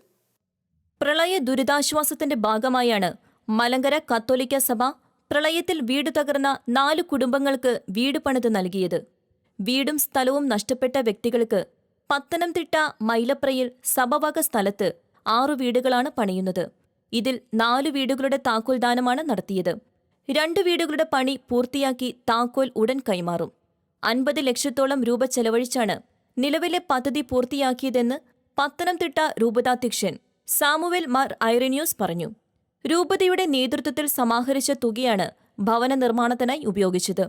പ്രളയ ദുരിതാശ്വാസത്തിന്റെ ഭാഗമായാണ് മലങ്കര കത്തോലിക്ക സഭ പ്രളയത്തിൽ വീട് തകർന്ന നാല് കുടുംബങ്ങൾക്ക് വീട് പണിത് നൽകിയത്. വീടും സ്ഥലവും നഷ്ടപ്പെട്ട വ്യക്തികൾക്ക് പത്തനംതിട്ട മൈലപ്രയിൽ സഭവക സ്ഥലത്ത് ആറു വീടുകളാണ് പണിയുന്നത്. ഇതിൽ നാലു വീടുകളുടെ താക്കോൽദാനമാണ് നടത്തിയത്. രണ്ട് വീടുകളുടെ പണി പൂർത്തിയാക്കി താക്കോൽ ഉടൻ കൈമാറും. അൻപത് ലക്ഷത്തോളം രൂപ ചെലവഴിച്ചാണ് നിലവിലെ പദ്ധതി പൂർത്തിയാക്കിയതെന്ന് പത്തനംതിട്ട രൂപതാധ്യക്ഷൻ സാമുവേൽ മാർ ഐറിന്യൂസ് പറഞ്ഞു. രൂപതയുടെ നേതൃത്വത്തിൽ സമാഹരിച്ച തുകയാണ് ഭവന നിർമ്മാണത്തിനായി ഉപയോഗിച്ചത്.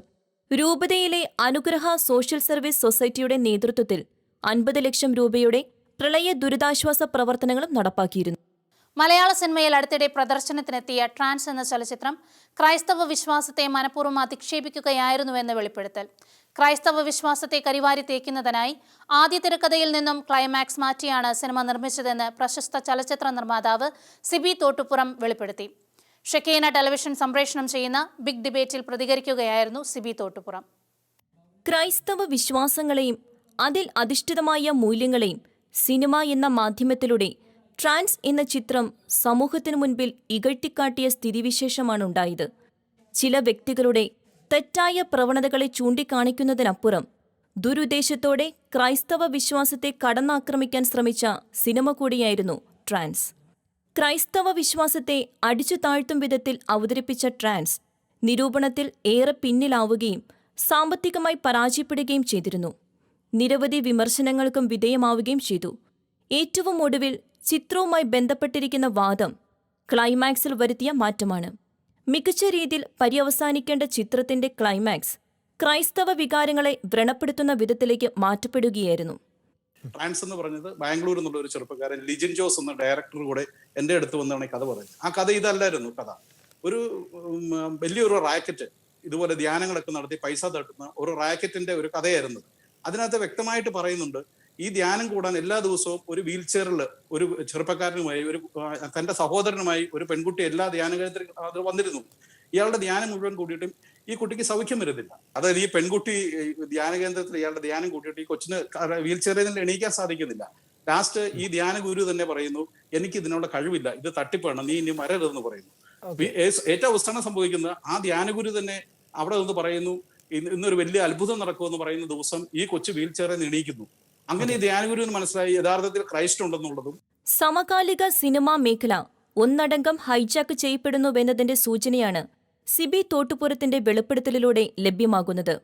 രൂപതയിലെ അനുഗ്രഹ സോഷ്യൽ സർവീസ് സൊസൈറ്റിയുടെ നേതൃത്വത്തിൽ അൻപത് ലക്ഷം രൂപയുടെ പ്രളയ ദുരിതാശ്വാസ പ്രവർത്തനങ്ങളും നടപ്പാക്കിയിരുന്നു. മലയാള സിനിമയിൽ അടുത്തിടെ പ്രദർശനത്തിനെത്തിയ ട്രാൻസ് എന്ന ചലച്ചിത്രം ക്രൈസ്തവ വിശ്വാസത്തെ മനഃപൂർവം അധിക്ഷേപിക്കുകയായിരുന്നുവെന്ന് വെളിപ്പെടുത്തൽ. ക്രൈസ്തവ വിശ്വാസത്തെ കരിവാരി തേക്കുന്നതിനായി ആദ്യ തിരക്കഥയിൽ നിന്നും ക്ലൈമാക്സ് മാറ്റിയാണ് സിനിമ നിർമ്മിച്ചതെന്ന് പ്രശസ്ത ചലച്ചിത്ര നിർമ്മാതാവ് സിബി തോട്ടുപുറം വെളിപ്പെടുത്തി. ഷെക്കീന ടെലിവിഷൻ സംപ്രേഷണം ചെയ്യുന്ന ബിഗ് ഡിബേറ്റിൽ പ്രതികരിക്കുകയായിരുന്നു സിബി തോട്ടുപുറം. ക്രൈസ്തവ വിശ്വാസങ്ങളെയും അതിൽ അധിഷ്ഠിതമായ മൂല്യങ്ങളെയും സിനിമ എന്ന മാധ്യമത്തിലൂടെ ട്രാൻസ് എന്ന ചിത്രം സമൂഹത്തിനു മുൻപിൽ ഇകഴ്ത്തിക്കാട്ടിയ സ്ഥിതിവിശേഷമാണുണ്ടായത്. ചില വ്യക്തികളുടെ തെറ്റായ പ്രവണതകളെ ചൂണ്ടിക്കാണിക്കുന്നതിനപ്പുറം ദുരുദ്ദേശത്തോടെ ക്രൈസ്തവ വിശ്വാസത്തെ കടന്നാക്രമിക്കാൻ ശ്രമിച്ച സിനിമ കൂടിയായിരുന്നു ട്രാൻസ്. ക്രൈസ്തവ വിശ്വാസത്തെ അടിച്ചു താഴ്ത്തും വിധത്തിൽ അവതരിപ്പിച്ച ട്രാൻസ് നിരൂപണത്തിൽ ഏറെ പിന്നിലാവുകയും സാമ്പത്തികമായി പരാജയപ്പെടുകയും ചെയ്തിരുന്നു. നിരവധി വിമർശനങ്ങൾക്കും വിധേയമാവുകയും ചെയ്തു. ഏറ്റവും ഒടുവിൽ ചിത്രവുമായി ബന്ധപ്പെട്ടിരിക്കുന്ന വാദം ക്ലൈമാക്സിൽ വരുത്തിയ മാറ്റമാണ്. മികച്ച രീതിയിൽ പര്യവസാനിക്കേണ്ട ചിത്രത്തിന്റെ ക്ലൈമാക്സ് ക്രൈസ്തവ വികാരങ്ങളെ വ്രണപ്പെടുത്തുന്ന വിധത്തിലേക്ക് മാറ്റപ്പെടുകയായിരുന്നു. ഫ്രാൻസ് എന്ന് പറഞ്ഞത് ബാംഗ്ലൂർ എന്നുള്ള ഒരു ചെറുപ്പക്കാരൻ ലിജിൻ ജോസ് എന്ന ഡയറക്ടർ കൂടെ എന്റെ അടുത്ത് വന്നാണ് കഥ പറഞ്ഞത് ആ കഥ ഇതല്ലായിരുന്നു കഥ. ഒരു വലിയൊരു റാക്കറ്റ് ഇതുപോലെ ധ്യാനങ്ങളൊക്കെ നടത്തി പൈസ തട്ടുന്ന ഒരു റാക്കറ്റിന്റെ ഒരു കഥയായിരുന്നു. അതിനകത്ത് വ്യക്തമായിട്ട് പറയുന്നുണ്ട് ഈ ധ്യാനം കൂടാൻ എല്ലാ ദിവസവും ഒരു വീൽ ചെയറിൽ ഒരു ചെറുപ്പക്കാരനുമായി ഒരു തന്റെ സഹോദരനുമായി ഒരു പെൺകുട്ടി എല്ലാ ധ്യാന കേന്ദ്ര അത് വന്നിരുന്നു. ഇയാളുടെ ധ്യാനം മുഴുവൻ കൂടിയിട്ടും ഈ കുട്ടിക്ക് സൗഖ്യം വരുന്നില്ല. അതായത് ഈ പെൺകുട്ടി ധ്യാന കേന്ദ്രത്തിൽ ഇയാളുടെ ധ്യാനം കൂട്ടിയിട്ട് ഈ കൊച്ചിന് വീൽ ചെയറിൽ നിന്ന് എണീക്കാൻ സാധിക്കുന്നില്ല. ലാസ്റ്റ് ഈ ധ്യാന ഗുരു തന്നെ പറയുന്നു എനിക്ക് ഇതിനുള്ള കഴിവില്ല ഇത് തട്ടിപ്പാണ് നീ ഇനി വരരുതെന്ന് പറയുന്നു. ഏറ്റവും അവസാനം സംഭവിക്കുന്നത് ആ ധ്യാനഗുരു തന്നെ അവിടെ നിന്ന് പറയുന്നു ഇന്നൊരു വലിയ അത്ഭുതം നടക്കുമെന്ന് പറയുന്ന ദിവസം ഈ കൊച്ചു വീൽ ചെയറിൽ എണീക്കുന്നു. അങ്ങനെ ഈ ധ്യാനഗുരുവിന് മനസ്സിലായി യഥാർത്ഥത്തിൽ ക്രൈസ്റ്റ് ഉണ്ടെന്നുള്ളതും സമകാലിക സിനിമാ മേഖല ഒന്നടങ്കം ഹൈജാക്ക് ചെയ്യപ്പെടുന്നുവെന്നതിന്റെ സൂചനയാണ് സിബി തോട്ടുപുരത്തിന്റെ വെളിപ്പെടുത്തലിലൂടെ ലഭ്യമാകുന്നത്.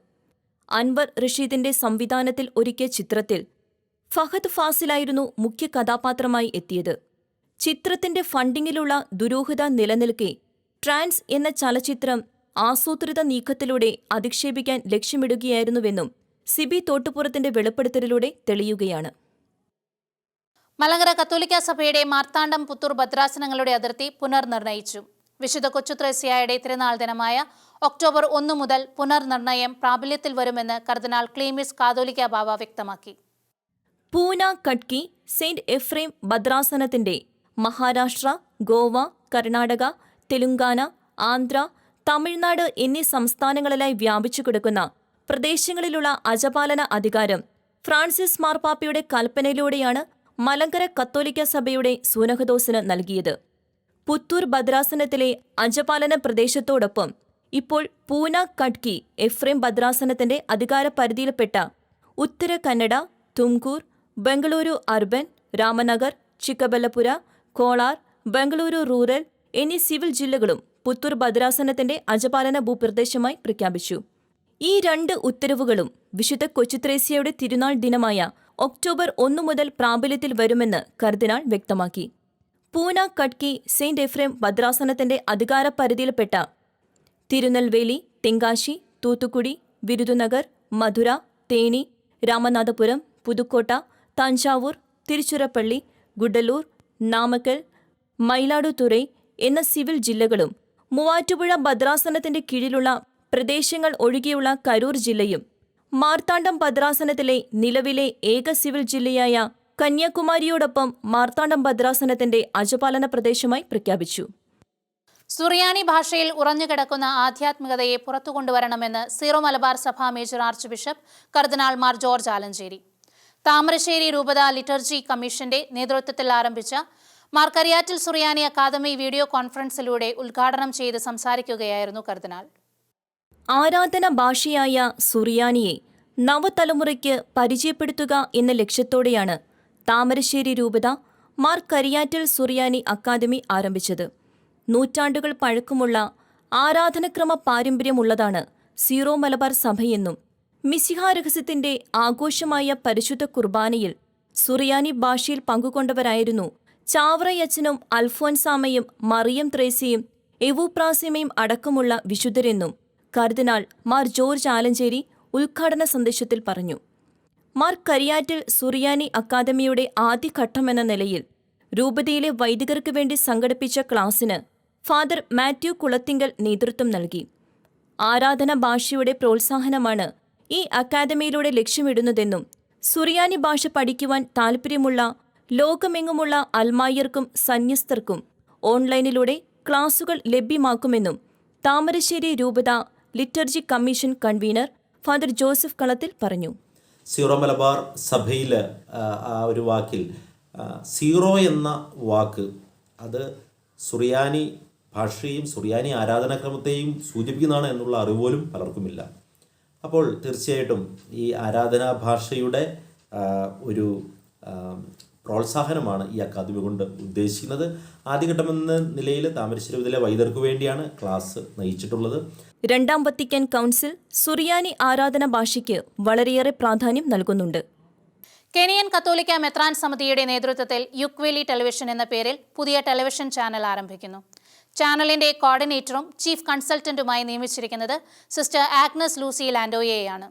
അൻവർ റഷീദിന്റെ സംവിധാനത്തിൽ ഒരുക്കിയ ചിത്രത്തിൽ ഫഹദ് ഫാസിലായിരുന്നു മുഖ്യ കഥാപാത്രമായി എത്തിയത്. ചിത്രത്തിന്റെ ഫണ്ടിങ്ങിലുള്ള ദുരൂഹത നിലനിൽക്കെ ട്രാൻസ് എന്ന ചലച്ചിത്രം ആസൂത്രിത നീക്കത്തിലൂടെ അധിക്ഷേപിക്കാൻ ലക്ഷ്യമിടുകയായിരുന്നുവെന്നും സിബി തോട്ടുപുറത്തിന്റെ വെളിപ്പെടുത്തലിലൂടെ തെളിയുകയാണ്. മലങ്കര കത്തോലിക്ക സഭയുടെ മാർത്താണ്ഡം പുത്തൂർ ഭദ്രാസനങ്ങളുടെ അതിർത്തി പുനർനിർണയിച്ചു. വിശുദ്ധ കൊച്ചുത്രേസ്യായുടെ തിരുനാൾ ദിനമായ ഒക്ടോബർ ഒന്ന് മുതൽ പുനർനിർണയം പ്രാബല്യത്തിൽ വരുമെന്ന് കർദിനാൾ ക്ലീമിസ് കാതോലിക്ക ബാബ വ്യക്തമാക്കി. പൂന കട്കി സെയിന്റ് എഫ്രേം ഭദ്രാസനത്തിന്റെ മഹാരാഷ്ട്ര ഗോവ കർണാടക തെലുങ്കാന ആന്ധ്ര തമിഴ്നാട് എന്നീ സംസ്ഥാനങ്ങളിലായി വ്യാപിച്ചു കിടക്കുന്ന പ്രദേശങ്ങളിലുള്ള അജപാലന അധികാരം ഫ്രാൻസിസ് മാർപ്പാപ്പയുടെ കൽപ്പനയിലൂടെയാണ് മലങ്കര കത്തോലിക്ക സഭയുടെ സൂനഹദോസിന് നൽകിയത്. പുത്തൂർ ഭദ്രാസനത്തിലെ അജപാലന പ്രദേശത്തോടൊപ്പം ഇപ്പോൾ പൂന കട്കി എഫ്രേം ഭദ്രാസനത്തിന്റെ അധികാര പരിധിയിൽപ്പെട്ട ഉത്തര കന്നഡ തുംകൂർ ബംഗളൂരു അർബൻ രാമനഗർ ചിക്കബല്ലപുര കോളാർ ബംഗളൂരു റൂറൽ എന്നീ സിവിൽ ജില്ലകളും പുത്തൂർ ഭദ്രാസനത്തിന്റെ അജപാലന ഭൂപ്രദേശമായി പ്രഖ്യാപിച്ചു. ഈ രണ്ട് ഉത്തരവുകളും വിശുദ്ധ കൊച്ചുത്രേസ്യയുടെ തിരുനാൾ ദിനമായ ഒക്ടോബർ ഒന്നു മുതൽ പ്രാബല്യത്തിൽ വരുമെന്ന് കർദിനാൾ വ്യക്തമാക്കി. പൂന കട്കി സെയിന്റ് എഫ്രേം ഭദ്രാസനത്തിന്റെ അധികാര പരിധിയിൽപ്പെട്ട തിരുനെൽവേലി തെങ്കാശി തൂത്തുക്കുടി വിരുദുനഗർ മധുര തേനി രാമനാഥപുരം പുതുക്കോട്ട തഞ്ചാവൂർ തിരുച്ചിറപ്പള്ളി ഗുഡലൂർ നാമക്കൽ മയിലാടുതുറൈ എന്ന സിവിൽ ജില്ലകളും മൂവാറ്റുപുഴ ഭദ്രാസനത്തിന്റെ കീഴിലുള്ള പ്രദേശങ്ങൾ ഒഴികെയുള്ള കരൂർ ജില്ലയും മാർത്താണ്ഡം ഭദ്രാസനത്തിലെ നിലവിലെ ഏക സിവിൽ ജില്ലയായ കന്യാകുമാരിയോടൊപ്പം മാർത്താണ്ഡം ഭദ്രാസനത്തിന്റെ അജപാലന പ്രദേശമായി പ്രഖ്യാപിച്ചു. സുറിയാനി ഭാഷയിൽ ഉറഞ്ഞുകിടക്കുന്ന ആധ്യാത്മികതയെ പുറത്തു കൊണ്ടുവരണമെന്ന് സീറോ മലബാർ സഭ മേജർ ആർച്ച് ബിഷപ്പ് കർദിനാൾ മാർ ജോർജ് ആലഞ്ചേരി. താമരശ്ശേരി രൂപത ലിറ്റർജി കമ്മീഷന്റെ നേതൃത്വത്തിൽ ആരംഭിച്ച മാർ കരിയാറ്റിൽ സുറിയാനി അക്കാദമി വീഡിയോ കോൺഫറൻസിലൂടെ ഉദ്ഘാടനം ചെയ്ത് സംസാരിക്കുകയായിരുന്നു കർദിനാൾ. ആരാധന ഭാഷയായ സുറിയാനിയെ നവതലമുറയ്ക്ക് പരിചയപ്പെടുത്തുക എന്ന ലക്ഷ്യത്തോടെയാണ് താമരശ്ശേരി രൂപത മാർ സുറിയാനി അക്കാദമി ആരംഭിച്ചത്. നൂറ്റാണ്ടുകൾ പഴക്കമുള്ള ആരാധനക്രമ പാരമ്പര്യമുള്ളതാണ് സീറോ മലബാർ സഭയെന്നും മിസിഹാരഹസ്യത്തിന്റെ ആഘോഷമായ പരിശുദ്ധ കുർബാനയിൽ സുറിയാനി ഭാഷയിൽ പങ്കുകൊണ്ടവരായിരുന്നു ചാവറയച്ചനും അൽഫോൻസാമയും മറിയം ത്രേസിയും എവുപ്രാസിമയും അടക്കമുള്ള വിശുദ്ധരെന്നും കർദിനാൾ മാർ ജോർജ് ആലഞ്ചേരി ഉദ്ഘാടന സന്ദേശത്തിൽ പറഞ്ഞു. മാർ കരിയാറ്റിൽ സുറിയാനി അക്കാദമിയുടെ ആദ്യഘട്ടമെന്ന നിലയിൽ രൂപതയിലെ വൈദികർക്ക് വേണ്ടി സംഘടിപ്പിച്ച ക്ലാസിന് ഫാദർ മാത്യു കുളത്തിങ്കൽ നേതൃത്വം നൽകി. ആരാധന ഭാഷയുടെ പ്രോത്സാഹനമാണ് ഈ അക്കാദമിയിലൂടെ ലക്ഷ്യമിടുന്നതെന്നും സുറിയാനി ഭാഷ പഠിക്കുവാൻ താൽപ്പര്യമുള്ള ലോകമെങ്ങുമുള്ള അൽമായർക്കും സന്യസ്തർക്കും ഓൺലൈനിലൂടെ ക്ലാസുകൾ ലഭ്യമാക്കുമെന്നും താമരശ്ശേരി രൂപത liturgy commission convener father Joseph Kalathil പറഞ്ഞു. സീറോ മലബാർ സഭയിൽ ആ ഒരു വാക്കിൽ സീറോ എന്ന വാക്ക് അത് സുറിയാനി ഭാഷയും സുറിയാനി ആരാധനാക്രമത്തെയും സൂചിപ്പിക്കുന്നതാണ് എന്നുള്ള അറിവ് പോലും പലർക്കുമില്ല. അപ്പോൾ തീർച്ചയായിട്ടും ഈ ആരാധനാ ഭാഷയുടെ ഒരു പ്രോത്സാഹനമാണ് ഈ അക്കാദമി കൊണ്ട് ഉദ്ദേശിക്കുന്നത്. ആദ്യഘട്ടം എന്ന നിലയിൽ താമരശ്ശേരി വിധിലെ വൈദ്യർക്ക് വേണ്ടിയാണ് ക്ലാസ് നയിച്ചിട്ടുള്ളത്. രണ്ടാം വത്തിക്കാൻ കൗൺസിൽ സുറിയാനി ആരാധന ഭാഷയ്ക്ക് വളരെയേറെ പ്രാധാന്യം നൽകുന്നുണ്ട്. കെനിയൻ കത്തോലിക്ക മെത്രാൻ സമിതിയുടെ നേതൃത്വത്തിൽ യുക്വേലി ടെലിവിഷൻ എന്ന പേരിൽ പുതിയ ടെലിവിഷൻ ചാനൽ ആരംഭിക്കുന്നു. ചാനലിന്റെ കോർഡിനേറ്ററും ചീഫ് കൺസൾട്ടന്റുമായി നിയമിച്ചിരിക്കുന്നത് സിസ്റ്റർ ആഗ്നസ് ലൂസി ലാൻഡോയെയാണ്.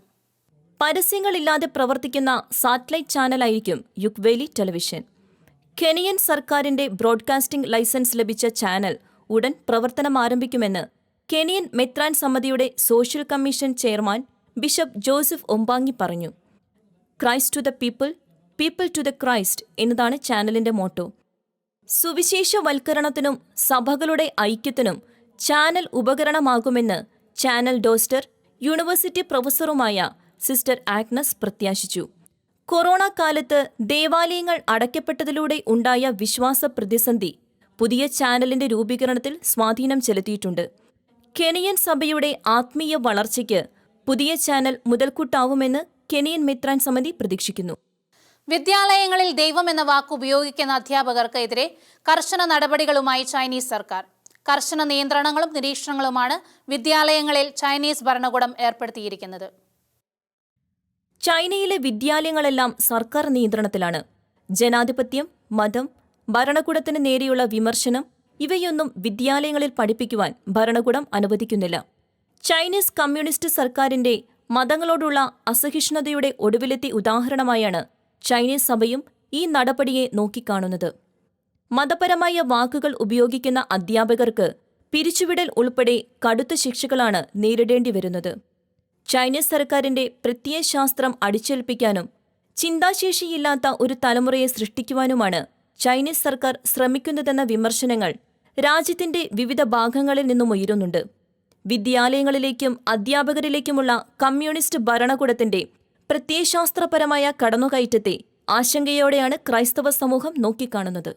പരസ്യങ്ങളില്ലാതെ പ്രവർത്തിക്കുന്ന സാറ്റലൈറ്റ് ചാനലായിരിക്കും യുക്വേലി ടെലിവിഷൻ. കെനിയൻ സർക്കാരിന്റെ ബ്രോഡ്കാസ്റ്റിംഗ് ലൈസൻസ് ലഭിച്ച ചാനൽ ഉടൻ പ്രവർത്തനം ആരംഭിക്കുമെന്ന് കെനിയൻ മെത്രാൻ സമിതിയുടെ social commission chairman bishop Joseph Obanyi പറഞ്ഞു. Christ to the people people to the Christ എന്നതാണ് ചാനലിന്റെ മോട്ടോ. സുവിശേഷവൽക്കരണത്തിനും സഭകളുടെ ഐക്യത്തിനും ചാനൽ ഉപകരണമാകുമെന്ന് ചാനൽ ഡോസ്റ്റർ യൂണിവേഴ്സിറ്റി പ്രൊഫസറുമായ സിസ്റ്റർ ആഗ്നസ് പ്രത്യാശിച്ചു. കൊറോണ കാലത്ത് ദേവാലയങ്ങൾ അടയ്ക്കപ്പെട്ടതിലൂടെ ഉണ്ടായ വിശ്വാസ പ്രതിസന്ധി പുതിയ ചാനലിന്റെ രൂപീകരണത്തിൽ സ്വാധീനം ചെലുത്തിയിട്ടുണ്ട്. കെനിയൻ സഭയുടെ ആത്മീയ വളർച്ചയ്ക്ക് പുതിയ ചാനൽ മുതൽക്കൂട്ടാവുമെന്ന് കെനിയൻ മിത്രാൻ സമിതി പ്രതീക്ഷിക്കുന്നു. വിദ്യാലയങ്ങളിൽ ദൈവം എന്ന വാക്ക് ഉപയോഗിക്കുന്ന അധ്യാപകർക്ക് എതിരെ കർശന നടപടികളുമായി ചൈനീസ് സർക്കാർ. കർശന നിയന്ത്രണങ്ങളും നിരീക്ഷണങ്ങളുമാണ് വിദ്യാലയങ്ങളിൽ ചൈനീസ് ഭരണകൂടം ഏർപ്പെടുത്തിയിരിക്കുന്നത്. ചൈനയിലെ വിദ്യാലയങ്ങളെല്ലാം സർക്കാർ നിയന്ത്രണത്തിലാണ്. ജനാധിപത്യം മതം ഭരണകൂടത്തിന് നേരെയുള്ള വിമർശനം ഇവയൊന്നും വിദ്യാലയങ്ങളിൽ പഠിപ്പിക്കുവാൻ ഭരണകൂടം അനുവദിക്കുന്നില്ല. ചൈനീസ് കമ്മ്യൂണിസ്റ്റ് സർക്കാരിന്റെ മതങ്ങളോടുള്ള അസഹിഷ്ണുതയുടെ ഒടുവിലെത്തി ഉദാഹരണമായാണ് ചൈനീസ് സഭയും ഈ നടപടിയെ നോക്കിക്കാണുന്നത്. മതപരമായ വാക്കുകൾ ഉപയോഗിക്കുന്ന അധ്യാപകർക്ക് പിരിച്ചുവിടൽ ഉൾപ്പെടെ കടുത്ത ശിക്ഷകളാണ് നേരിടേണ്ടി വരുന്നത് ചൈനീസ് സർക്കാരിന്റെ പ്രത്യയശാസ്ത്രം അടിച്ചേൽപ്പിക്കാനും ചിന്താശേഷിയില്ലാത്ത ഒരു തലമുറയെ സൃഷ്ടിക്കുവാനുമാണ് ചൈനീസ് സർക്കാർ ശ്രമിക്കുന്നതെന്ന വിമർശനങ്ങൾ രാജ്യത്തിന്റെ വിവിധ ഭാഗങ്ങളിൽ നിന്നും ഉയരുന്നുണ്ട്. വിദ്യാലയങ്ങളിലേക്കും അധ്യാപകരിലേക്കുമുള്ള കമ്മ്യൂണിസ്റ്റ് ഭരണകൂടത്തിന്റെ പ്രത്യയശാസ്ത്രപരമായ കടന്നുകയറ്റത്തെ ആശങ്കയോടെയാണ് ക്രൈസ്തവ സമൂഹം നോക്കിക്കാണുന്നത്.